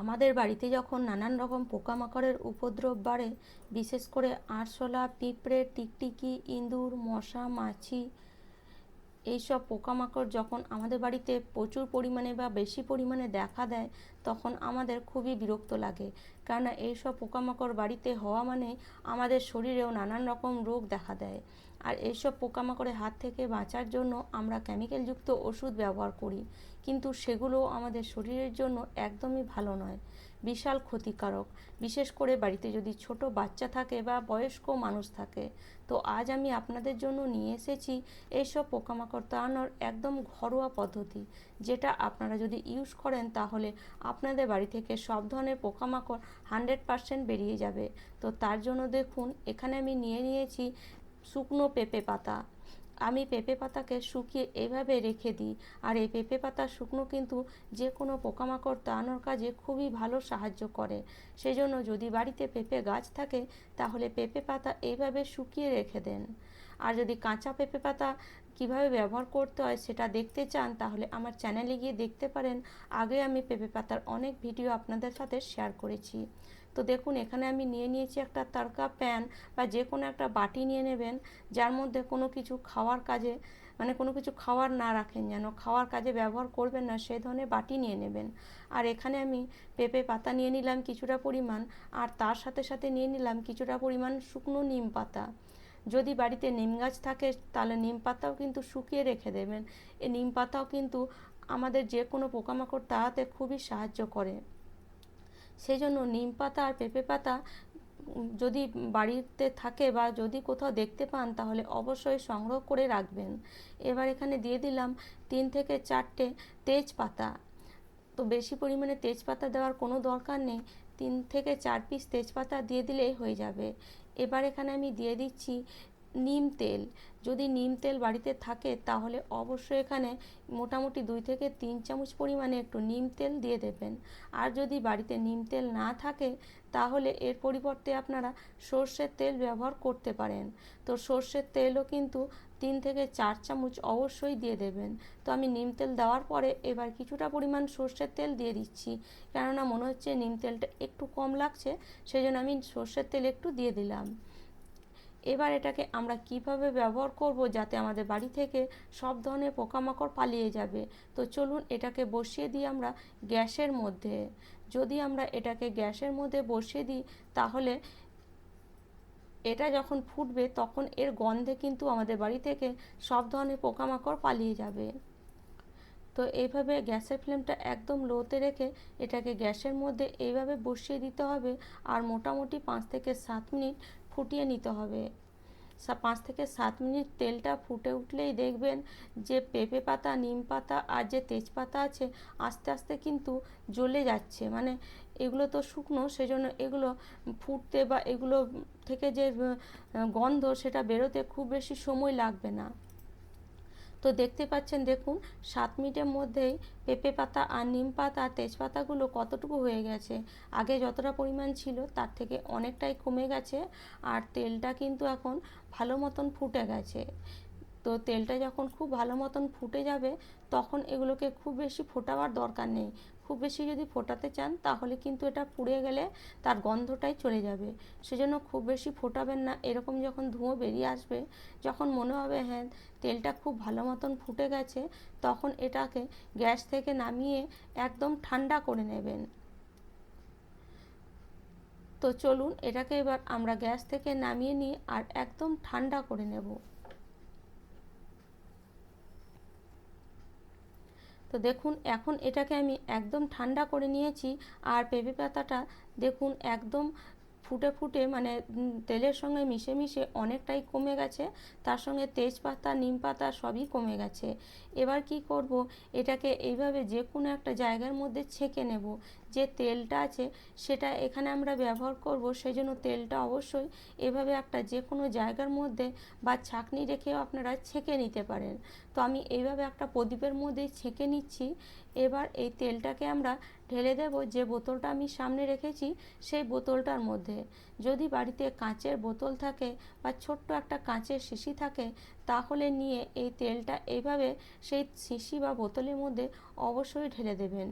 আমাদের বাড়িতে যখন নানান রকম পোকামাকড়ের উপদ্রব বাড়ে, বিশেষ করে আরশোলা, পিঁপড়ে, টিকটিকি, ইঁদুর, মশা, মাছি, এইসব পোকামাকড় যখন আমাদের বাড়িতে প্রচুর পরিমাণে বা বেশি পরিমাণে দেখা দেয়, তখন আমাদের খুবই বিরক্ত লাগে। কেননা এইসব পোকামাকড় বাড়িতে হওয়া মানে আমাদের শরীরেও নানান রকম রোগ দেখা দেয়। আর এইসব পোকামাকড়ের হাত থেকে বাঁচার জন্য আমরা কেমিক্যালযুক্ত ওষুধ ব্যবহার করি। কিন্তু সেগুলো আমাদের শরীরের জন্য একদমই ভালো নয়। বিশাল ক্ষতিকারক। বিশেষ করে বাড়িতে যদি ছোট বাচ্চা থাকে বা বয়স্ক মানুষ থাকে। তো আজ আমি আপনাদের জন্য নিয়ে এসেছি এইসব পোকামাকড় তাড়ানোর একদম ঘরোয়া পদ্ধতি। যেটা আপনারা যদি ইউজ করেন তাহলে আপনাদের বাড়ি থেকে সব ধরনের পোকামাকড় হান্ড্রেড পারসেন্ট বেরিয়ে যাবে। তো তার জন্য দেখুন, এখানে আমি নিয়ে নিয়েছি শুকনো পেঁপে পাতা। আমি পেঁপে পাতাকে শুকিয়ে এভাবে রেখে দিই। আর এই পেঁপে পাতা শুকনো কিন্তু যে কোনো পোকামাকড় তাড়ানোর কাজে খুবই ভালো সাহায্য করে। সেই জন্য যদি বাড়িতে পেঁপে গাছ থাকে, তাহলে পেঁপে পাতা এইভাবে শুকিয়ে রেখে দেন। আর যদি কাঁচা পেঁপে পাতা কীভাবে ব্যবহার করতে হয় সেটা দেখতে চান, তাহলে আমার চ্যানেলে গিয়ে দেখতে পারেন। আগে আমি পেঁপে পাতার অনেক ভিডিও আপনাদের সাথে শেয়ার করেছি। তো দেখুন, এখানে আমি নিয়ে নিয়েছি একটা তারকা প্যান বা যে কোনো একটা বাটি নিয়ে নেবেন, যার মধ্যে কোনো কিছু খাওয়ার কাজে মানে কোনো কিছু খাওয়ার না রাখেন যেন, খাওয়ার কাজে ব্যবহার করবেন না, সেই ধরনের বাটি নিয়ে নেবেন। আর এখানে আমি পেঁপে পাতা নিয়ে নিলাম কিছুটা পরিমাণ, আর তার সাথে সাথে নিয়ে নিলাম কিছুটা পরিমাণ শুকনো নিম পাতা। যদি বাড়িতে নিম গাছ থাকে, তাহলে নিম পাতাও কিন্তু শুকিয়ে রেখে দেবেন। এই নিম পাতাও কিন্তু আমাদের যে কোনো পোকামাকড় তাড়াতে খুবই সাহায্য করে। সেই জন্য নিম পাতা আর পেঁপে পাতা যদি বাড়িতে থাকে বা যদি কোথাও দেখতে পান, তাহলে অবশ্যই সংগ্রহ করে রাখবেন। এবার এখানে দিয়ে দিলাম তিন থেকে চারটে তেজপাতা। তো বেশি পরিমাণে তেজপাতা দেওয়ার কোনো দরকার নেই। তিন থেকে চার পিস তেজপাতা দিয়ে দিলেই হয়ে যাবে। এবার এখানে আমি দিয়ে দিচ্ছি নিম তেল। যদি নিম তেল বাড়িতে থাকে, তাহলে অবশ্যই এখানে মোটামুটি দুই থেকে তিন চামচ পরিমাণে একটু নিম তেল দিয়ে দেবেন। আর যদি বাড়িতে নিম তেল না থাকে, তাহলে এর পরিবর্তে আপনারা সর্ষের তেল ব্যবহার করতে পারেন। তো সর্ষের তেলও কিন্তু তিন থেকে চার চামচ অবশ্যই দিয়ে দেবেন। তো আমি নিম তেল দেওয়ার পরে এবার কিছুটা পরিমাণ সর্ষের তেল দিয়ে দিচ্ছি। কেননা মনে হচ্ছে নিম তেলটা একটু কম লাগছে সেই জন্য আমি সর্ষের তেল একটু দিয়ে দিলাম। এবার এটাকে আমরা কীভাবে ব্যবহার করব যাতে আমাদের বাড়ি থেকে সব ধরনের পোকামাকড় পালিয়ে যাবে? তো চলুন এটাকে বসিয়ে দিই আমরা গ্যাসের মধ্যে। যদি আমরা এটাকে গ্যাসের মধ্যে বসিয়ে দিই, তাহলে এটা যখন ফুটবে, তখন এর গন্ধে কিন্তু আমাদের বাড়ি থেকে সব ধরনের পোকামাকড় পালিয়ে যাবে। তো এইভাবে গ্যাসের ফ্লেমটা একদম লোতে রেখে এটাকে গ্যাসের মধ্যে এইভাবে বসিয়ে দিতে হবে আর মোটামুটি পাঁচ থেকে সাত মিনিট ফুটিয়ে নিতে হবে। পাঁচ থেকে সাত মিনিট তেলটা ফুটে উঠলেই দেখবেন যে পেঁপে পাতা, নিম পাতা আর যে তেজপাতা আছে আস্তে আস্তে কিন্তু জ্বলে যাচ্ছে। মানে এগুলো তো শুকনো, সেজন্য এগুলো ফুটতে বা এগুলো থেকে যে গন্ধ সেটা বেরোতে খুব বেশি সময় লাগবে না। তো দেখতে পাচ্ছেন, দেখুন, সাত মিনিটের মধ্যেই পেঁপে পাতা আর নিম পাতা আর তেজপাতাগুলো কতটুকু হয়ে গেছে। আগে যতটা পরিমাণ ছিল তার থেকে অনেকটাই কমে গেছে আর তেলটা কিন্তু এখন ভালো মতন ফুটে গেছে। তো তেলটা যখন খুব ভালো মতন ফুটে যাবে, তখন এগুলোকে খুব বেশি ফোটাবার দরকার নেই। খুব বেশি যদি ফোটাতে চান, তাহলে কিন্তু এটা পুড়ে গেলে তার গন্ধটাই চলে যাবে। সেজন্য খুব বেশি ফোটাবেন না। এরকম যখন ধুঁয়ো বেরিয়ে আসবে, যখন মনে হবে হ্যাঁ তেলটা খুব ভালো মতন ফুটে গেছে, তখন এটাকে গ্যাস থেকে নামিয়ে একদম ঠান্ডা করে নেবেন। তো চলুন, এটাকে এবার আমরা গ্যাস থেকে নামিয়ে নিই আর একদম ঠান্ডা করে নেব। তো দেখুন, এখন এটাকে আমি একদম ঠান্ডা করে নিয়েছি আর পেঁপে পাতাটা দেখুন একদম ফুটে ফুটে মানে তেলের সঙ্গে মিশে মিশে অনেকটাই কমে গেছে। তার সঙ্গে তেজপাতা, নিম পাতা সবই কমে গেছে। এবার কি করব, এটাকে এইভাবে যে কোনো একটা জায়গার মধ্যে ছেঁকে নেব। যে তেলটা আছে সেটা এখানে আমরা ব্যবহার করব সেই জন্য তেলটা অবশ্যই এভাবে একটা যে কোনো জায়গার মধ্যে বা ছাকনি রেখেও আপনারা ছেঁকে নিতে পারেন। তো আমি এইভাবে একটা প্রদীপের মধ্যে ছেঁকে নিচ্ছি। এবার এই তেলটাকে আমরা ঢেলে দেব, যে বোতলটা আমি সামনে রেখেছি সেই বোতলটার মধ্যে। যদি বাড়িতে কাঁচের বোতল থাকে বা ছোট্ট একটা কাঁচের শিশি থাকে, তাহলে নিয়ে এই তেলটা এইভাবে সেই শিশি বা বোতলের মধ্যে অবশ্যই ঢেলে দেবেন।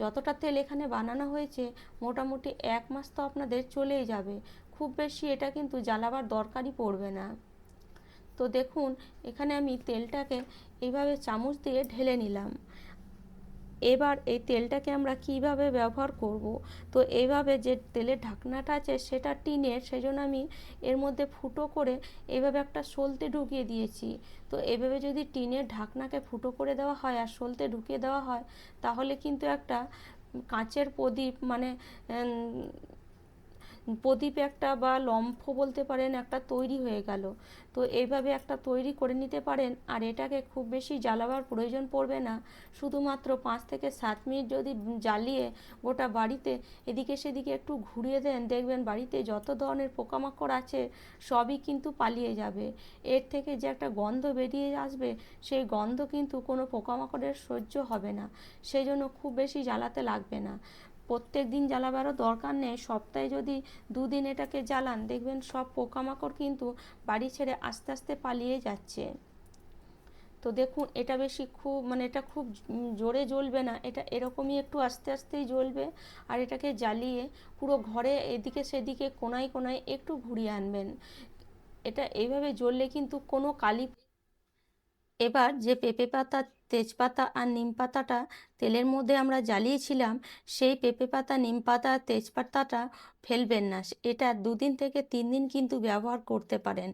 যতটা তেল এখানে বানানো হয়েছে, মোটামুটি এক মাস তো আপনাদের চলেই যাবে। খুব বেশি এটা কিন্তু জ্বালাবার দরকারই পড়বে না। তো দেখুন, এখানে আমি তেলটাকে এইভাবে চামচ দিয়ে ঢেলে নিলাম। এবার এই তেলটাকে আমরা কীভাবে ব্যবহার করব? তো এইভাবে যে তেলের ঢাকনাটা আছে সেটা টিনের সেই জন্য আমি এর মধ্যে ফুটো করে এভাবে একটা সলতে ঢুকিয়ে দিয়েছি। তো এভাবে যদি টিনের ঢাকনাকে ফুটো করে দেওয়া হয় আর সলতে ঢুকিয়ে দেওয়া হয়, তাহলে কিন্তু একটা কাঁচের প্রদীপ মানে প্রদীপ একটা বা লম্ফ বলতে পারেন একটা তৈরি হয়ে গেল। তো এইভাবে একটা তৈরি করে নিতে পারেন, আর এটাকে খুব বেশি জ্বালাবার প্রয়োজন পড়বে না। শুধুমাত্র পাঁচ থেকে সাত মিনিট যদি জ্বালিয়ে গোটা বাড়িতে এদিকে সেদিকে একটু ঘুরিয়ে দেন, দেখবেন বাড়িতে যত ধরনের পোকামাকড় আছে সবই কিন্তু পালিয়ে যাবে। এর থেকে যে একটা গন্ধ বেরিয়ে আসবে, সেই গন্ধ কিন্তু কোনো পোকামাকড়ের সহ্য হবে না। সেই জন্য খুব বেশি জ্বালাতে লাগবে না। প্রত্যেক দিন জ্বালাবারও দরকার নেই। সপ্তাহে যদি দুদিন এটাকে জ্বালান, দেখবেন সব পোকামাকড় কিন্তু বাড়ি ছেড়ে আস্তে আস্তে পালিয়ে যাচ্ছে। তো দেখুন, এটা বেশি খুব মানে এটা খুব জোরে জ্বলবে না, এটা এরকমই একটু আস্তে আস্তেই জ্বলবে। আর এটাকে জ্বালিয়ে পুরো ঘরে এদিকে সেদিকে কোনায় কোনায় একটু ঘুরিয়ে আনবেন। এটা এইভাবে জ্বললে কিন্তু কোনো কালি এবার যে পেঁপে পাতা তেজপাতা আর নিম পাতাটা তেলের মধ্যে আমরা জ্বালিয়েছিলাম, সেই পেঁপে পাতা, নিম পাতা তেজপাতাটা ফেলবেন না। এটা দুদিন থেকে তিন দিন কিন্তু ব্যবহার করতে পারেন।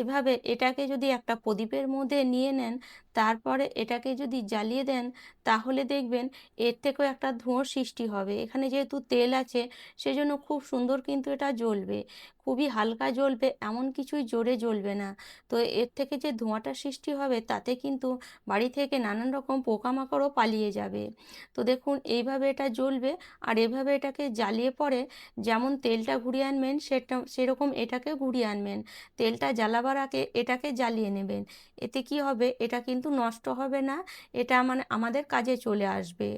এভাবে এটাকে যদি একটা প্রদীপের মধ্যে নিয়ে নেন, তারপরে এটাকে যদি জ্বালিয়ে দেন, তাহলে দেখবেন এর থেকেও একটা ধোঁয়ার সৃষ্টি হবে। এখানে যেহেতু তেল আছে, সেজন্য খুব সুন্দর কিন্তু এটা জ্বলবে। খুবই হালকা জ্বলবে, এমন কিছুই জোরে জ্বলবে না। তো এর থেকে যে ধোঁয়াটা সৃষ্টি হবে, তাতে কিন্তু বাড়ি থেকে নানান রকম পোকামাকড়ও পালিয়ে যাবে। তো দেখুন, এইভাবে এটা জ্বলবে আর এভাবে এটাকে জ্বালিয়ে পরে যেমন তেলটা ঘুরিয়ে আনবেন, সেটা, সেরকম এটাকে ঘুরিয়ে আনবেন। তেলটা জ্বালাবার আগে এটাকে জ্বালিয়ে নেবেন। এতে কি হবে? এটা কিন্তু নষ্ট হবে না। এটা মানে আমাদের কাজে চলে আসবে।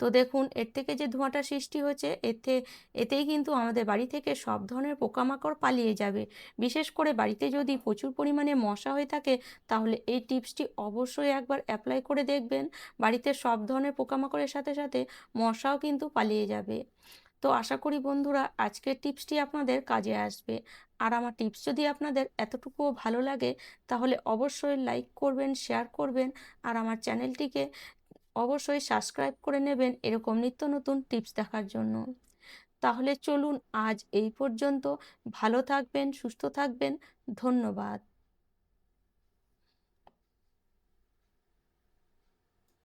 তো দেখুন, এর থেকে যে ধোঁয়াটা সৃষ্টি হচ্ছে এতে এতেই কিন্তু আমাদের বাড়ি থেকে সব ধরনের পোকামাকড় পালিয়ে যাবে। বিশেষ করে বাড়িতে যদি প্রচুর পরিমাণে মশা হয়ে থাকে, তাহলে এই টিপসটি অবশ্যই একবার অ্যাপ্লাই করে দেখবেন। বাড়িতে সব ধরনের পোকামাকড়ের সাথে সাথে মশাও কিন্তু পালিয়ে যাবে। তো আশা করি বন্ধুরা, আজকের টিপসটি আপনাদের কাজে আসবে। আর আমার টিপস যদি আপনাদের এতটুকুও ভালো লাগে, তাহলে অবশ্যই লাইক করবেন, শেয়ার করবেন। আর আমার চ্যানেলটিকে অবশ্যই সাবস্ক্রাইব করে নেবেন এরকম নিত্য নতুন টিপস দেখার জন্য। তাহলে চলুন আজ এই পর্যন্ত। ভালো থাকবেন, সুস্থ থাকবেন। ধন্যবাদ।